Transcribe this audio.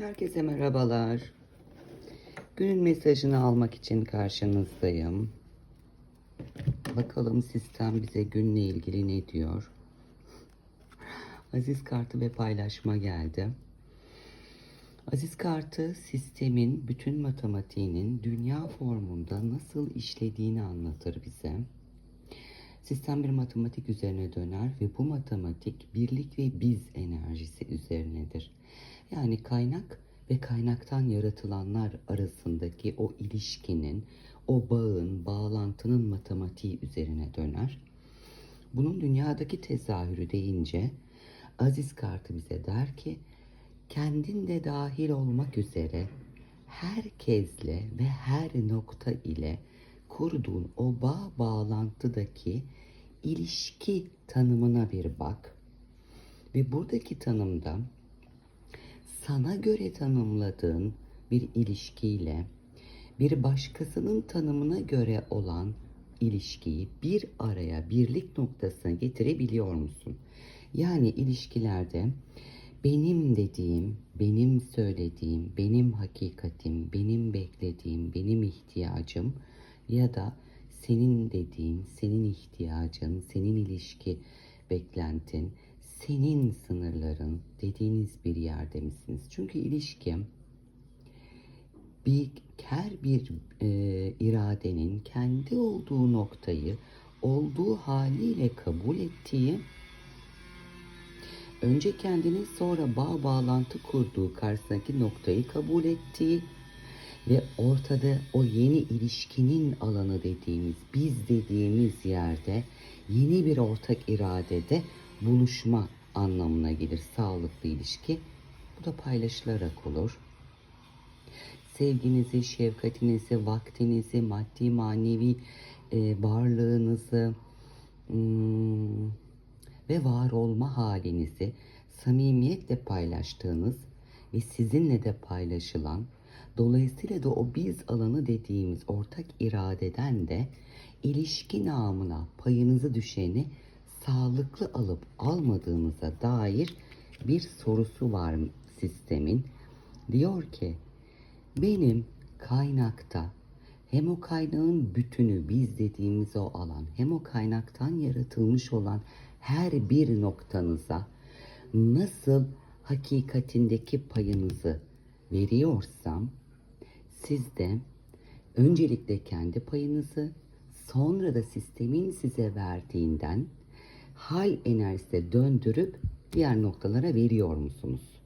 Herkese merhabalar. Günün mesajını almak için karşınızdayım. Bakalım sistem bize günle ilgili ne diyor? Aziz kartı ve paylaşma geldi. Aziz kartı sistemin bütün matematiğinin dünya formunda nasıl işlediğini anlatır bize. Sistem bir matematik üzerine döner ve bu matematik birlik ve biz enerjisi üzerinedir. Yani kaynak ve kaynaktan yaratılanlar arasındaki o ilişkinin, o bağın, bağlantının matematiği üzerine döner. Bunun dünyadaki tezahürü deyince Aziz kartı bize der ki kendin de dahil olmak üzere herkesle ve her nokta ile kurduğun o bağ bağlantıdaki ilişki tanımına bir bak. Ve buradaki tanımda sana göre tanımladığın bir ilişkiyle bir başkasının tanımına göre olan ilişkiyi bir araya birlik noktasına getirebiliyor musun? Yani ilişkilerde benim dediğim, benim söylediğim, benim hakikatim, benim beklediğim, benim ihtiyacım ya da senin dediğin, senin ihtiyacın, senin ilişki beklentin, senin sınırların dediğiniz bir yerde misiniz? Çünkü ilişki bir her bir e, iradenin kendi olduğu noktayı olduğu haliyle kabul ettiği önce kendini sonra bağ bağlantı kurduğu karşısındaki noktayı kabul ettiği ve ortada o yeni ilişkinin alanı dediğimiz biz dediğimiz yerde yeni bir ortak iradede buluşma anlamına gelir sağlıklı ilişki. Bu da paylaşılarak olur. Sevginizi, şefkatinizi, vaktinizi, maddi manevi e, varlığınızı hmm, ve var olma halinizi samimiyetle paylaştığınız ve sizinle de paylaşılan dolayısıyla da o biz alanı dediğimiz ortak iradeden de ilişki namına payınızı düşeni sağlıklı alıp almadığınıza dair bir sorusu var sistemin. Diyor ki benim kaynakta hem o kaynağın bütünü biz dediğimiz o alan hem o kaynaktan yaratılmış olan her bir noktanıza nasıl hakikatindeki payınızı veriyorsam siz de öncelikle kendi payınızı sonra da sistemin size verdiğinden hal enerjisi döndürüp diğer noktalara veriyor musunuz?